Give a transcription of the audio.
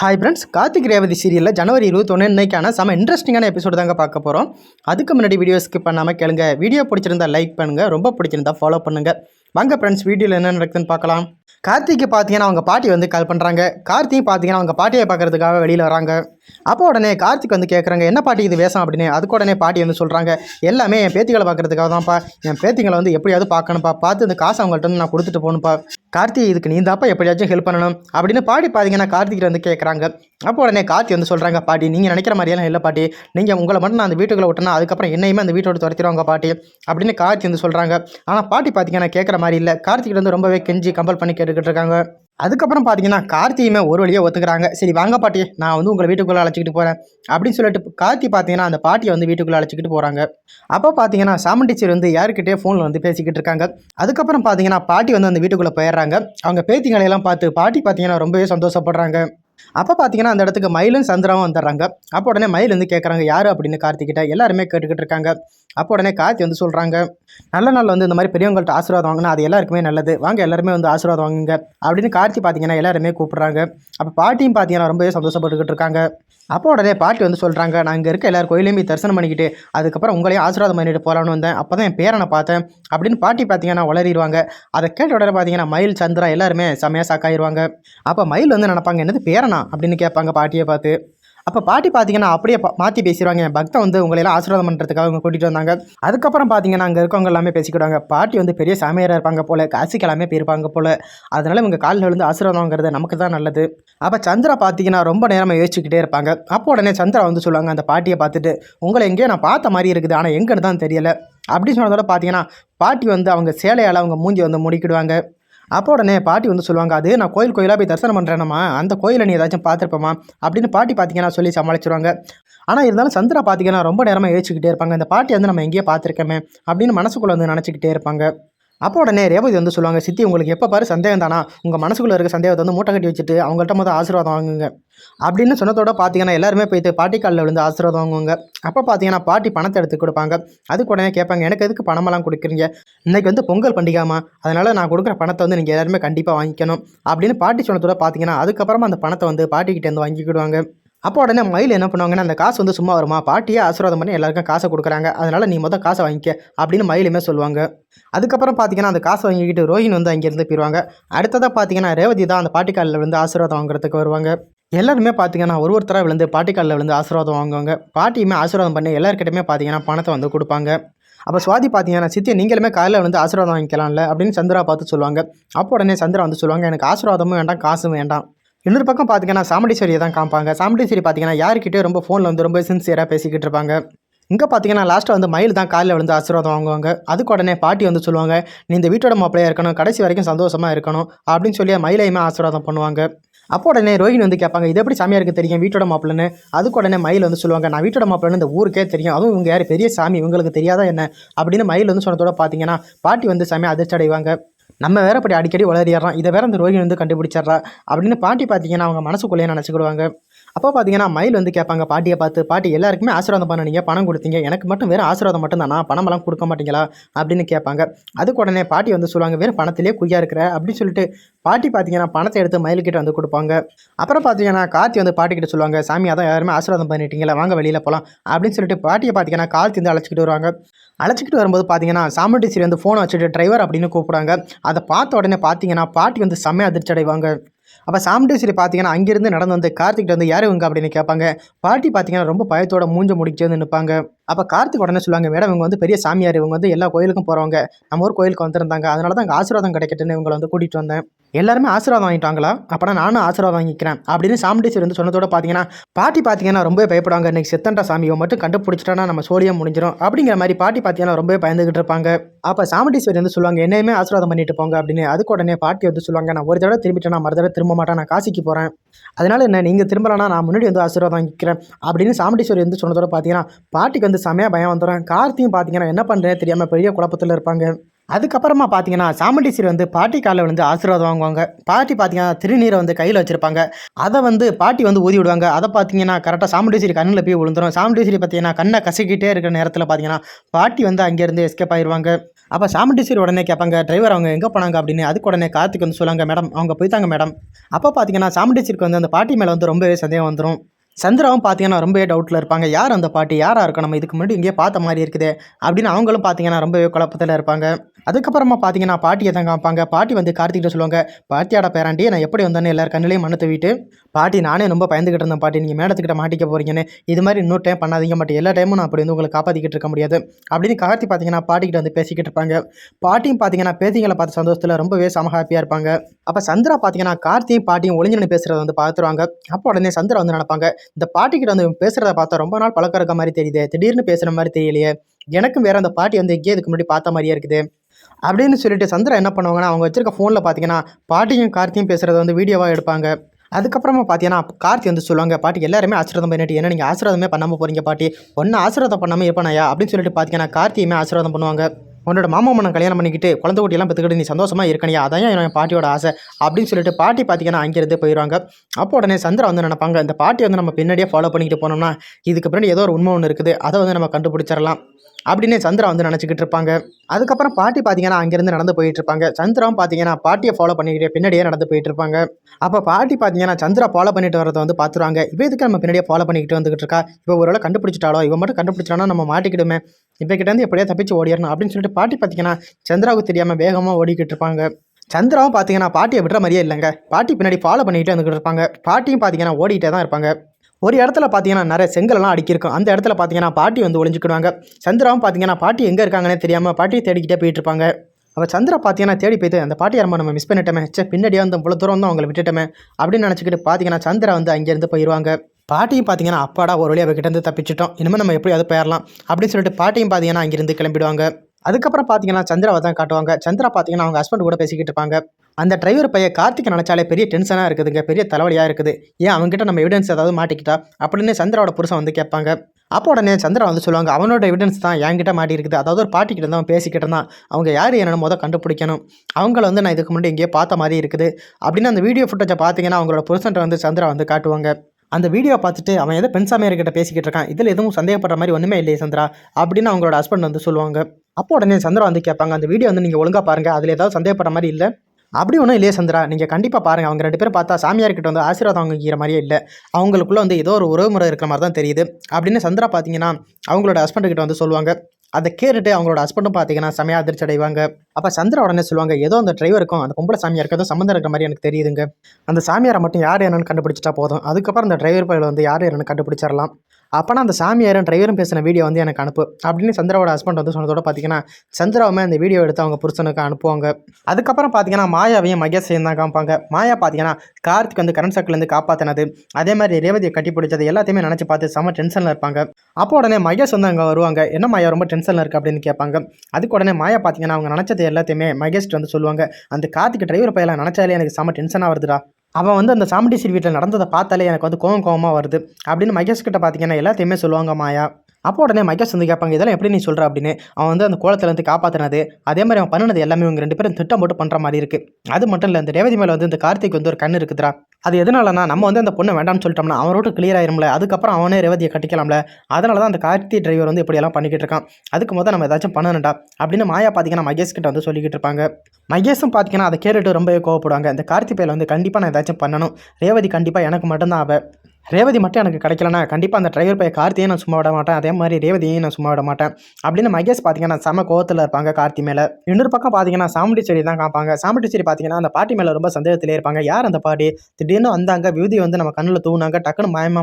Hi friends Karthik Revathi சீரியலில் ஜனவரி இருபத்தொன்று இன்னைக்கான செம இன்ட்ரெஸ்டிங்கான எபிசோடு தாங்க பார்க்க போகிறோம் அதுக்கு முன்னாடி வீடியோ ஸ்கிப் பண்ணாமல் கேளுங்க. வீடியோ பிடிச்சிருந்தா லைக் பண்ணுங்கள் ரொம்ப பிடிச்சிருந்தா ஃபாலோ பண்ணுங்கள் வாங்க ஃப்ரெண்ட்ஸ் வீடியோவில் என்ன நடக்குதுன்னு பார்க்கலாம். கார்த்திக்கு பார்த்தீங்கன்னா அவங்க பாட்டி வந்து கால் பண்ணுறாங்க கார்த்தியும் பார்த்தீங்கன்னா அவங்க பாட்டியை பார்க்கறதுக்காக வெளியில் வராங்க. அப்போ உடனே கார்த்திக் வந்து கேட்குறாங்க என்ன பாட்டி இது வேஷம்? அப்படின்னு. அதுக்கு உடனே பாட்டி வந்து சொல்கிறாங்க எல்லாமே என் பேத்திகளை பார்க்கறதுக்காக தான்ப்பா என் பேத்திங்களை வந்து எப்படியாவது பார்க்கணும்ப்பா. பார்த்து இந்த காசு அவங்கள்ட்ட வந்து நான் கொடுத்துட்டு போகணும்ப்பா. கார்த்தி இதுக்கு நீ தாப்பா எப்படியாச்சும் ஹெல்ப் பண்ணணும் அப்படின்னு பாட்டி பார்த்தீங்கன்னா கார்த்திகிட்ட வந்து கேட்குறாங்க அப்போ உடனே கார்த்தி வந்து சொல்கிறாங்க பாட்டி நீங்கள் நினைக்கிற மாதிரியெல்லாம் இல்லை பாட்டி. நீங்கள் உங்களை மட்டும் நான் அந்த வீட்டுக்குள்ளே விட்டேன்னா அதுக்கப்புறம் என்னையுமே அந்த வீட்டோட துரத்திடுவாங்க பாட்டி. அப்படின்னு கார்த்தி வந்து சொல்கிறாங்க ஆனால் பாட்டி பார்த்தீங்கன்னா கேட்குற மாதிரி இல்லை. கார்த்திகிட்ட வந்து ரொம்பவே கெஞ்சி கம்பல் பண்ணி கேட்டுக்கிட்டு இருக்காங்க. அதுக்கப்புறம் பார்த்தீங்கன்னா கார்த்தியுமே ஒரு வழியாக ஒத்துக்கிறாங்க. சரி வாங்க பாட்டி நான் வந்து உங்களை வீட்டுக்குள்ளே அழைச்சிக்கிட்டு போகிறேன் அப்படின்னு சொல்லிட்டு கார்த்தி பார்த்தீங்கன்னா அந்த பாட்டியை வந்து வீட்டுக்குள்ளே அழைச்சிக்கிட்டு போகிறாங்க அப்போ பார்த்தீங்கன்னா சாமன் டீச்சர் வந்து யாருக்கிட்டே ஃபோனில் வந்து பேசிக்கிட்டு இருக்காங்க. அதுக்கப்புறம் பார்த்தீங்கன்னா பாட்டி வந்து அந்த வீட்டுக்குள்ளே போயிடுறாங்க. அவங்க பேத்திங்களையெல்லாம் பார்த்து பாட்டி பார்த்தீங்கன்னா ரொம்பவே சந்தோஷப்படுறாங்க. அப்போ பார்த்தீங்கன்னா அந்த இடத்துக்கு மயிலும் சந்திராவும் வந்துடுறாங்க. அப்போ உடனே மயில் வந்து கேட்குறாங்க யார்? அப்படின்னு கார்த்திக்கிட்ட எல்லாருமே கேட்டுக்கிட்டு இருக்காங்க. அப்போ உடனே கார்த்தி வந்து சொல்கிறாங்க நல்ல நாள் வந்து இந்த மாதிரி பெரியவங்கள்ட்ட ஆசீர்வாதம் வாங்கினா அது எல்லாருக்குமே நல்லது. வாங்க எல்லாருமே வந்து ஆசீர்வாதம் வாங்குங்க. அப்படின்னு கார்த்தி பார்த்தீங்கன்னா எல்லாருமே கூப்பிட்றாங்க. அப்போ பாட்டியும் பார்த்தீங்கன்னா ரொம்பவே சந்தோஷப்பட்டுக்கிட்டு இருக்காங்க. அப்போ உடனே பாட்டி வந்து சொல்கிறாங்க நான் இங்கே இருக்க எல்லார் கோயிலையும் போய் தரிசனம் பண்ணிக்கிட்டு அதுக்கப்புறம் உங்களையும் ஆசீர்வாதம் பண்ணிட்டு போகலான்னு வந்தேன். அப்போ தான் என் பேரனை பார்த்தேன். அப்படின்னு பாட்டி பார்த்தீங்கன்னா வளரிடுவாங்க அதை கேட்ட உடனே பார்த்தீங்கன்னா மயில் சந்திரா எல்லாருமே செமையாக சாக்காயிருவாங்க அப்போ மயில் வந்து நினைப்பாங்க என்னது பேரன் அப்படின்னு கேட்பாங்க பாட்டியை பார்த்து. அப்போ பாட்டி பார்த்தீங்கன்னா அப்படியே மாற்றி பேசிடுவாங்க. என் பக்தன் வந்து உங்களையெல்லாம் ஆசீர்வாதம் பண்ணுறதுக்காக அவங்க கூட்டிகிட்டு வந்தாங்க. அதுக்கப்புறம் பார்த்தீங்கன்னா அங்கே இருக்கவங்க எல்லாமே பேசிக்கிடுவாங்க. பாட்டி வந்து பெரிய சாமியாராக இருப்பாங்க போல் காசுக்கு எல்லாமே போயிருப்பாங்க போல். அதனால் இவங்க காலில் விழுந்து ஆசீர்வாதம் வாங்குறது நமக்கு தான் நல்லது. அப்போ சந்திரா பார்த்தீங்கன்னா ரொம்ப நேரமாக யோசிச்சுக்கிட்டே இருப்பாங்க. அப்போ உடனே சந்திரா வந்து சொல்லுவாங்க அந்த பாட்டியை பார்த்துட்டு உங்களை எங்கேயோ நான் பார்த்த மாதிரி இருக்குது. ஆனால் எங்கன்னு தான் தெரியலை. அப்படின்னு சொன்னதோட பார்த்தீங்கன்னா பாட்டி வந்து அவங்க சேலையால் அவங்க மூஞ்சி வந்து முடிக்கிடுவாங்க. அப்போ உடனே பாட்டி வந்து சொல்லுவாங்க அது நான் கோயில் கோயிலாக போய் தரிசனம் பண்ணுறேனம்மா அந்த கோயிலை நீ ஏதாச்சும் பார்த்துருப்பமா அப்படின்னு பாட்டி பார்த்தீங்கன்னா சொல்லி சமாளிச்சிருவாங்க. ஆனால் இருந்தாலும் சந்திரா பார்த்தீங்கன்னா ரொம்ப நேரமாக யோசிச்சுக்கிட்டே இருப்பாங்க. இந்த பாட்டி வந்து நம்ம எங்கேயோ பார்த்துருக்கோமே அப்படின்னு மனசுக்குள்ளே வந்து நினச்சிக்கிட்டே இருப்பாங்க. அப்போ உடனே ரேவதி வந்து சொல்லுவாங்க சித்தி உங்களுக்கு எப்போ பாரு சந்தேகம் தானா உங்கள் மனசுக்குள்ளே இருக்க சந்தேகத்தை வந்து மூட்டை கட்டி வச்சுட்டு அவங்கள்ட்ட மொதல் ஆசீர்வாதம் வாங்குங்க. அப்படின்னு சொன்னதோட பார்த்தீங்கன்னா எல்லாருமே போயிட்டு பாட்டி காலில் விழுந்து ஆசீர்வாதம் வாங்குவாங்க. அப்போ பார்த்தீங்கன்னா பாட்டி பணத்தை எடுத்து கொடுப்பாங்க. அதுக்கு உடனே கேட்பாங்க எனக்கு எதுக்கு பணமெல்லாம் கொடுக்குறீங்க? இன்னைக்கு வந்து பொங்கல் பண்டிகாமா அதனால் நான் கொடுக்குற பணத்தை வந்து நீங்கள் எல்லாருமே கண்டிப்பாக வாங்கிக்கணும். அப்படின்னு பாட்டி சொன்னதோட பார்த்தீங்கன்னா அதுக்கப்புறமா அந்த பணத்தை வந்து பாட்டிக்கிட்டேருந்து வாங்கிக்கிடுவாங்க. அப்போ உடனே மயில் என்ன பண்ணுவாங்கன்னா அந்த காசு வந்து சும்மா வருமா? பாட்டியே ஆசீர்வாதம் பண்ணி எல்லாருக்கும் காசை கொடுக்குறாங்க. அதனால் நீ மொதல் காசை வாங்கிக்க அப்படின்னு மயிலுமே சொல்லுவாங்க. அதுக்கப்புறம் பார்த்தீங்கன்னா அந்த காசை வாங்கிக்கிட்டு ரோஹின் வந்து அங்கேருந்து போயிடுவாங்க அடுத்ததாக பார்த்தீங்கன்னா ரேவதி தான் அந்த பாட்டிக்காலில் வந்து விழுந்து ஆசீர்வாதம் வாங்குறதுக்கு வருவாங்க. எல்லாருமே பார்த்தீங்கன்னா ஒரு ஒருத்தராக விழுந்து பாட்டிக்காலில் விழுந்து ஆசீர்வாதம் வாங்குவாங்க. பாட்டியுமே ஆசீர்வாதம் பண்ணி எல்லாருக்கிட்டையுமே பார்த்தீங்கன்னா பணத்தை வந்து கொடுப்பாங்க. அப்போ சுவாதி பார்த்தீங்கன்னா சித்தி நீங்களுமே காலையில் வந்து ஆசீர்வாதம் வாங்கிக்கலாம்ல? அப்படின்னு சந்திரா பார்த்து சொல்லுவாங்க. அப்போ உடனே சந்திரா வந்து சொல்லுவாங்க எனக்கு ஆசீர்வாதமும் வேண்டாம் காசும் வேண்டாம். இன்னொரு பக்கம் பார்த்தீங்கன்னா சாமண்டீஸ்வரியை தான் காமிப்பாங்க. சாமண்டீஸ்வரி பார்த்தீங்கன்னா யாருக்கிட்டே ரொம்ப ஃபோனில் வந்து ரொம்ப சின்சியராக பேசிக்கிட்டு இருப்பாங்க. இங்கே பார்த்தீங்கன்னா லாஸ்ட்டாக வந்து மயில் தான் காலில் விழுந்து ஆசீர்வாதம் வாங்குவாங்க. அதுக்கு உடனே பாட்டி வந்து சொல்லுவாங்க நீ இந்த வீட்டோட மாப்பிளையாக இருக்கணும் கடைசி வரைக்கும் சந்தோஷமாக இருக்கணும் அப்படின்னு சொல்லி மயிலையுமே ஆசீர்வாதம் பண்ணுவாங்க. அப்போ உடனே ரோஹிணி வந்து கேட்பாங்க இது எப்படி சாமியாக இருக்குது தெரியும்? வீட்டோட மாப்பிள்ளைன்னு? அதுக்கு உடனே மயில் வந்து சொல்லுவாங்க நான் வீட்டோட மாப்பிள்ளைன்னு இந்த ஊருக்கே தெரியும். அதுவும் இவங்க யார்? பெரிய சாமி இவங்களுக்கு தெரியாதா என்ன? அப்படின்னு மயில் வந்து சொன்னதோட பார்த்தீங்கன்னா பாட்டி வந்து சாமி அதிர்ச்சி அடைவாங்க. நம்ம வேற அப்படி அடிக்கடி உளறிடுறோம் இதை வேற அந்த ரோஹிணி வந்து கண்டுபிடிச்சிட்றா. அப்படின்னு பாட்டி பார்த்தீங்கன்னா அவங்க மனசுக்குள்ளேயே நினச்சிக்கிடுவாங்க. அப்போ பார்த்தீங்கன்னா மயில் வந்து கேட்பாங்க பாட்டியை பார்த்து பாட்டி எல்லாருக்குமே ஆசீர்வாதம் பண்ணுனீங்க பணம் கொடுத்தீங்க? எனக்கு மட்டும் வேறு ஆசீர்வாதம் மட்டும் தானா? பணமெல்லாம் கொடுக்க மாட்டீங்களா? அப்படின்னு கேட்பாங்க. அதுக்கு உடனே பாட்டி வந்து சொல்லுவாங்க வேறு பணத்திலே குய்யா இருக்கிற அப்படின்னு சொல்லிட்டு பாட்டி பார்த்தீங்கன்னா பணத்தை எடுத்து மயில்கிட்ட வந்து கொடுப்பாங்க. அப்புறம் பார்த்தீங்கன்னா கார்த்தி வந்து பாட்டிக்கிட்ட சொல்லுவாங்க சாமி அதான் யாருமே ஆசீர்வாதம் பண்ணிட்டீங்களா வாங்க வெளியில் போகலாம் அப்படின்னு சொல்லிட்டு பாட்டியை பார்த்தீங்கன்னா கார்த்தி வந்து அழைச்சிக்கிட்டு வருவாங்க. அழைச்சிக்கிட்டு வரும்போது பார்த்தீங்கன்னா சாமுண்டீஸ்வரி வந்து ஃபோனை வச்சுட்டு டிரைவர் அப்படின்னு கூப்பிடுறாங்க. அதை பார்த்த உடனே பார்த்தீங்கன்னா பாட்டி வந்து செம்மையாக அதிர்ச்சி அடைவாங்க. அப்போ சாமுண்டீஸ்வரி பார்த்தீங்கன்னா அங்கேருந்து நடந்து வந்து கார்த்திக்கிட்ட வந்து யார் இவங்க? அப்படின்னு கேட்பாங்க. பாட்டி பார்த்தீங்கன்னா ரொம்ப பயத்தோட மூஞ்ச முடிச்சு வந்து நிற்பாங்க அப்போ கார்த்திக் உடனே சொல்லுவாங்க மேடம் இவங்க வந்து பெரிய சாமியார். இவங்க வந்து எல்லா கோயிலுக்கும் போகிறவங்க நம்ம ஊர் கோயிலுக்கு வந்திருந்தாங்க. அதனால தான் அங்கே ஆசீர்வாதம் கிடைக்கட்டுன்னு இவங்களை வந்து கூட்டிகிட்டு வந்தேன். எல்லாருமே ஆசீர்வாதம் வாங்கிட்டாங்களா? அப்போனா நானும் ஆசீர்வாதம் வாங்கிக்கிறேன். அப்படின்னு சாமுண்டீஸ்வரி வந்து சொன்னதோட பார்த்தீங்கன்னா பாட்டி பார்த்தீங்கன்னா ரொம்பவே பயப்படுவாங்க. இன்னைக்கு செத்தண்டா சாமியை மட்டும் கண்டுபிடிச்சிட்டானா நம்ம சோழியம் முடிஞ்சிடும் அப்படிங்கிற மாதிரி பாட்டி பார்த்தீங்கன்னா ரொம்பவே பயந்துகிட்டு இருப்பாங்க. அப்போ சாமுண்டீஸ்வரி வந்து சொல்லுவாங்க என்னையுமே ஆசீர்வாதம் பண்ணிட்டு போங்க. அப்படின்னு அதுக்கு உடனே பாட்டி வந்து சொல்லுவாங்க நான் ஒரு தடவை திரும்பிட்டேன் மறு தடவை திரும்ப மாட்டேன். நான் காசிக்கு போகிறேன் அதனால என்ன நீங்கள் திரும்பலன்னா நான் முன்னாடி வந்து ஆசீர்வாதம் வாங்கிக்கிறேன். அப்படின்னு சாமுண்டீஸ்வரி வந்து சொன்னதோட பார்த்தீங்கன்னா பாட்டிக்கு வந்து செமையாக பயம் வந்துடும் கார்த்தியும் பார்த்தீங்கன்னா என்ன பண்ணுறேன் தெரியாமல் பெரிய குழப்பத்தில் இருப்பாங்க. அதுக்கப்புறமா பார்த்தீங்கன்னா சாமுண்டீஸ்வரி வந்து பாட்டி காலில் விழுந்து ஆசீர்வாதம் வாங்குவாங்க. பாட்டி பார்த்தீங்கன்னா திருநீரை வந்து கையில் வச்சிருப்பாங்க. அதை வந்து பாட்டி வந்து ஊதி விடுவாங்க. அதை பார்த்தீங்கன்னா கரெக்டாக சாமுண்டீஸ்வரி கண்ணில் போய் விழுந்துரும். சாமுண்டீஸ்வரி பார்த்தீங்கன்னா கண்ணை கசக்கிட்டே இருக்கிற நேரத்தில் பார்த்தீங்கன்னா பாட்டி வந்து அங்கேருந்து எஸ்கேப் ஆயிடுவாங்க அப்போ சாமுண்டீஸ்வரி உடனே கேட்பாங்க டிரைவர் அவங்க எங்கே போனாங்க? அப்படின்னு. அதுக்கு உடனே கார்த்திக் வந்து சொல்லுவாங்க மேடம் அவங்க போய்த்தாங்க மேடம் அப்போ பார்த்தீங்கன்னா சாமுண்டீஸ்வரிக்கு வந்து அந்த பாட்டி மேலே வந்து ரொம்பவே சந்தேகம் வந்துடும் சந்திராவும் பார்த்தீங்கன்னா ரொம்பவே டவுட்டில் இருப்பாங்க. யார் அந்த பாட்டி? யாராக இருக்கும் நம்ம இதுக்கு முன்னாடி இங்கேயே பார்த்த மாதிரி இருக்குது. அப்படின்னு அவங்களும் பார்த்தீங்கன்னா ரொம்பவே குழப்பத்தில் இருப்பாங்க. அதுக்கப்புறமா பார்த்தீங்கன்னா பாட்டியை தான் காமிப்பாங்க பாட்டி வந்து கார்த்திகிட்ட சொல்லுவாங்க பாட்டியாட பேராண்டி நான் எப்படி வந்தேன்னு எல்லார் கண்ணிலையும் மண்ணு தூவிட்டு பாட்டி நானே ரொம்ப பயந்துக்கிட்டு இருந்தேன் பாட்டி நீங்கள் மேடத்துக்கிட்ட மாட்டிக்க போகிறீங்கன்னு இது மாதிரி இன்னொரு டைம் பண்ணாதீங்க மாட்டி எல்லா டைமும் நான் அப்படி வந்து உங்களை காப்பாற்றிக்கிட்டு இருக்க முடியாது. அப்படின்னு கார்த்தி பார்த்தீங்கன்னா பாட்டிக்கிட்ட வந்து பேசிக்கிட்டு இருப்பாங்க. பாட்டியும் பார்த்தீங்கன்னா பேத்திங்களை பார்த்து சந்தோஷத்தில் ரொம்பவே சம ஹாப்பியாக இருப்பாங்க. அப்போ சந்திரா பார்த்தீங்கன்னா கார்த்தியும் பாட்டியும் ஒளிஞ்சு பேசுகிறத வந்து பார்த்துருவாங்க அப்போ உடனே சந்திரா வந்து நினைப்பாங்க இந்த பாட்டிக்கிட்ட வந்து பேசுகிறத பார்த்தா ரொம்ப நாள் பழக்கம் இருக்க மாதிரி தெரியுது திடீர்னு பேசுகிற மாதிரி தெரியலையே. எனக்கும் வேறு அந்த பாட்டி வந்து எங்கேயே இதுக்கு முன்னாடி பார்த்த மாதிரியே இருக்குது. அப்படின்னு சொல்லிட்டு சந்திரா என்ன பண்ணுவாங்கன்னா அவங்க வச்சிருக்க ஃபோனில் பார்த்தீங்கன்னா பாட்டியும் கார்த்தியும் பேசுகிறத வந்து வீடியோவாக எடுப்பாங்க. அதுக்கப்புறமா பார்த்தீங்கன்னா கார்த்தி வந்து சொல்லுவாங்க பாட்டி எல்லாருமே ஆசீர்வாதம் பண்ணிட்டு ஏன்னா நீங்கள் ஆசீர்வாதமே பண்ணாமல் போகிறீங்க பாட்டி? ஒன்று ஆசீர்வாதம் பண்ணாமல் இருப்பானாயா அப்படின்னு சொல்லிட்டு பார்த்தீங்கன்னா கார்த்தியுமே ஆசீர்வாதம் பண்ணுவாங்க. உன்னோட மாமா மன்னன் கல்யாணம் பண்ணிக்கிட்டு குழந்தை குட்டியெல்லாம் பெற்றுக்கிட்டு நீ சந்தோஷமாக இருக்கணியா? அதான் என் பாட்டியோட ஆசை? அப்படின்னு சொல்லிட்டு பாட்டி பார்த்தீங்கன்னா அங்கேருந்து போயிடுவாங்க அப்போ உடனே சந்திரா வந்து நினைப்பாங்க இந்த பாட்டி வந்து நம்ம பின்னாடியே ஃபாலோ பண்ணிக்கிட்டு போனோம்னா இதுக்கு பின்னாடி ஏதோ ஒரு உண்மை ஒன்று இருக்குது. அதை வந்து நம்ம கண்டுபிடிச்சிடலாம். அப்படின்னு சந்திரா வந்து நினச்சிக்கிட்டு இருப்பாங்க. அதுக்கப்புறம் பாட்டி பார்த்தீங்கன்னா அங்கேருந்து நடந்து போயிட்டு இருப்பாங்க சந்திராவும் பார்த்தீங்கன்னா பாட்டியை ஃபாலோ பண்ணிக்கிட்டே பின்னாடியே நடந்து போயிட்டு இருப்பாங்க அப்போ பாட்டி பார்த்தீங்கன்னா சந்திரா ஃபாலோ பண்ணிட்டு வரதை வந்து பார்த்துருவாங்க இப்போ இதுக்கு நம்ம பின்னாடியே ஃபாலோ பண்ணிக்கிட்டு வந்துகிட்டு இருக்கா? இப்போ ஒருவேளை கண்டுபிடிச்சிட்டாலோ இவன் மட்டும் கண்டுபிடிச்சானா நம்ம மாட்டிக்கிடுமே. இப்போ கிட்டேருந்து எப்படியா தப்பிச்சு ஓடிடணும் அப்படின்னு சொல்லிட்டு பாட்டி பார்த்தீங்கன்னா சந்திராவுக்கு தெரியாமல் வேகமாக ஓடிக்கிட்டு இருப்பாங்க. சந்திராவும் பார்த்தீங்கன்னா பாட்டியை விடுற மாதிரியே இல்லைங்க. பாட்டி பின்னாடி ஃபாலோ பண்ணிக்கிட்டே வந்துக்கிட்டு இருப்பாங்க. பாட்டியும் பார்த்தீங்கன்னா ஓடிக்கிட்டே தான் இருப்பாங்க. ஒரு இடத்துல பார்த்தீங்கன்னா நிறைய செங்கல்லாம் அடிக்கிருக்கும் அந்த இடத்துல பார்த்தீங்கன்னா பாட்டி வந்து ஒளிஞ்சுக்கிடுவாங்க. சந்திராவும் பார்த்தீங்கன்னா பாட்டி எங்கே இருக்காங்கன்னே தெரியாமல் பாட்டியை தேடிக்கிட்டே போயிட்டு இருப்பாங்க அவள் சந்திரா பார்த்தீங்கன்னா தேடி போயிட்டு அந்த பாட்டி யாரம்மா? நம்ம மிஸ் பண்ணிட்டோமே. சே பின்னாடியே வந்து இவ்வளோ தூரம் வந்து அவங்கள விட்டுட்டோமே. அப்படின்னு நினச்சிக்கிட்டு பார்த்தீங்கன்னா சந்திரா வந்து அங்கேருந்து போயிடுவாங்க பாட்டியும் பார்த்தீங்கன்னா அப்பாடா ஒரு வழியாக அவகிட்ட தப்பிச்சிட்டோம். இனிமேல் நம்ம எப்படியாவது போயிடலாம் அப்படின்னு சொல்லிட்டு பாட்டியும் பார்த்தீங்கன்னா அங்கேருந்து கிளம்பிடுவாங்க. அதுக்கப்புறம் பார்த்தீங்கன்னா சந்திராவை தான் காட்டுவாங்க. சந்திரா பார்த்தீங்கன்னா அவங்க ஹஸ்பண்ட் கூட பேசிக்கிட்டு இருப்பாங்க. அந்த டிரைவர் பையன் கார்த்திக் நினச்சாலே பெரிய டென்ஷனாக இருக்குதுங்க. பெரிய தலைவலியாக இருக்குது. ஏன் அவங்ககிட்ட நம்ம எவிடன்ஸ் ஏதாவது மாட்டிக்கிட்டா? அப்படின்னு சந்திராவோட புருஷன் வந்து கேட்பாங்க. அப்போ உடனே சந்திரா வந்து சொல்லுவாங்க அவனோட எவிடன்ஸ் தான் என்கிட்ட மாட்டி இருக்குது அதாவது ஒரு பாட்டிக்கிட்ட தான் பேசிக்கிட்டு இருந்தான். அவங்க யார் என்னென்ன மொதல் கண்டுபிடிக்கணும். அவங்கள வந்து நான் இதுக்கு முன்னாடி இங்கேயே பார்த்த மாதிரி இருக்குது. அப்படின்னு அந்த வீடியோ ஃபுட்டேஜை பார்த்தீங்கன்னா அவங்களோட புருஷன்ட்ட வந்து சந்திரா வந்து காட்டுவாங்க. அந்த வீடியோ பார்த்துட்டு அவன் ஏதோ பெண்சாமியார்கிட்ட பேசிக்கிட்டு இருக்கான். இதில் எதுவும் சந்தேகப்படுற மாதிரி ஒன்றுமே இல்லையே சந்திரா அப்படின்னு அவங்களோட ஹஸ்பண்ட் வந்து சொல்லுவாங்க. அப்போ உடனே சந்திரா வந்து கேட்பாங்க அந்த வீடியோ வந்து நீங்கள் ஒழுங்காக பாருங்கள் அதில் ஏதாவது சந்தேகப்படுற மாதிரி இல்லை? அப்படி ஒன்றும் இல்லையே சந்திரா நீங்கள் கண்டிப்பாக பாருங்கள் அவங்க ரெண்டு பேரும் பார்த்தா சாமியார்கிட்ட வந்து ஆசீர்வாதம் வாங்கிக்கிற மாதிரியே இல்லை. அவங்களுக்குள்ளே வந்து ஏதோ ஒரு உறவு முறை இருக்கிற மாதிரி தான் தெரியுது. அப்படின்னு சந்திரா பார்த்தீங்கன்னா அவங்களோட ஹஸ்பண்ட்கிட்ட வந்து சொல்லுவாங்க அதை கேட்டுட்டு அவங்களோட ஹஸ்பண்டும் பார்த்தீங்கன்னா செமையா அதிர்ச்சி அடைவாங்க. அப்போ சந்திரா உடனே சொல்லுவாங்க ஏதோ அந்த டிரைவருக்கும் அந்த பொம்பளை சாமியார் ஏதோ சம்மந்தம் இருக்கிற மாதிரி எனக்கு தெரியுதுங்க. அந்த சாமியாரை மட்டும் யார் என்னன்னு கண்டுபிடிச்சிட்டா போதும். அதுக்கப்புறம் அந்த டிரைவர் பையில வந்து யார் என்னன்னு கண்டுபிடிச்சிடலாம் அப்போனா அந்த சாமியாரும் டிரைவரும் பேசின வீடியோ வந்து எனக்கு அனுப்பு. அப்படின்னு சந்திராவோட ஹஸ்பண்ட் வந்து சொன்னதோட பார்த்தீங்கன்னா சந்திராவுமே அந்த வீடியோ எடுத்து அவங்க புருஷனுக்கு அனுப்புவாங்க. அதுக்கப்புறம் பார்த்தீங்கன்னா மாயாவையும் மகேஷையும் தான் காமிப்பாங்க. மாயா பார்த்தீங்கன்னா கார்த்திக் வந்து கரண்ட் சர்க்கிள்லேருந்து காப்பாற்றினது அதே மாதிரி ரேவதியை கட்டி பிடிச்சது எல்லாத்தையுமே நினச்சி பார்த்து செம்ம டென்ஷனில் இருப்பாங்க. அப்போ உடனே மகேஷ் வந்து அங்கே வருவாங்க. என்ன மாயா ரொம்ப டென்ஷனில் இருக்குது அப்படின்னு கேட்பாங்க. அதுக்கு உடனே மாயா பார்த்தீங்கன்னா அவங்க நினச்சது எல்லாத்தையுமே மகேஷ் வந்து சொல்லுவாங்க. அந்த கார்த்திக் டிரைவர் பையெல்லாம் நினச்சாலே எனக்கு செம்ம டென்ஷனாக வருதுடா. அவன் வந்து அந்த சாமுண்டீஸ்வரி வீட்டில் நடந்ததை பார்த்தாலே எனக்கு வந்து கோவம் கோவமாக வருது. அப்படின்னு மகேஷ் கிட்ட பார்த்தீங்கன்னா எல்லாத்தையுமே சொல்லுவாங்க மாயா. அப்போ உடனே மகேஷ் வந்து கேட்பாங்க இதெல்லாம் எப்படி நீ சொல்கிற அப்படின்னு. அவன் வந்து அந்த கோலத்துலேருந்து காப்பாற்றினது அதே மாதிரி அவன் பண்ணினது எல்லாமே இவங்க ரெண்டு பேரும் திட்டம் போட்டு பண்ணுற மாதிரி இருக்குது அது மட்டும் இல்லை இந்த ரேவதி மேலே வந்து இந்த கார்த்திக் வந்து ஒரு கண் இருக்குதுரா அது எதனாலனா நம்ம வந்து அந்த பொண்ணை வேண்டாம்னு சொல்லிட்டோம்னா அவன் ரோட்டு கிளியர் ஆயிரும்ல. அதுக்கப்புறம் அவனே ரேவதியை கட்டிக்கலாம்ல. அதனால தான் அந்த கார்த்தி டிரைவர் வந்து இப்படியெல்லாம் பண்ணிக்கிட்டு இருக்கான். அதுக்கு முதல் நம்ம ஏதாச்சும் பண்ணணும்டா அப்படின்னு மாயா பார்த்தீங்கன்னா மகேஷ் கிட்ட வந்து சொல்லிக்கிட்டு இருப்பாங்க. மகேஷும் பார்த்தீங்கன்னா அதை கேட்டுட்டு ரொம்பவே கோவப்படுவாங்க. இந்த கார்த்தி பையில வந்து கண்டிப்பாக நான் ஏதாச்சும் பண்ணணும். ரேவதி கண்டிப்பாக எனக்கு மட்டும்தான் அவள் ரேவதி மட்டும் எனக்கு கிடைக்கலனா கண்டிப்பாக அந்த டிரைவர் பையன் கார்த்தியும் நான் சும்மா விட மாட்டேன். அதே மாதிரி ரேவதியையும் நான் சும்மா விட மாட்டேன். அப்படின்னு மகேஷ் பார்த்தீங்கன்னா செம கோவத்தில் இருப்பாங்க கார்த்தி மேலே. இன்னொரு பக்கம் பார்த்தீங்கன்னா சாமுண்டிச்சேரி தான் காப்பாங்க. சாமுண்டிச்சேரி பார்த்தீங்கன்னா அந்த பாட்டி மேலே ரொம்ப சந்தேகத்திலே இருப்பாங்க. யார் அந்த பாட்டி? திடீர்னு வந்தாங்க வியூதி வந்து நம்ம கண்ணில் தூணாங்க டக்குன்னு மாயமா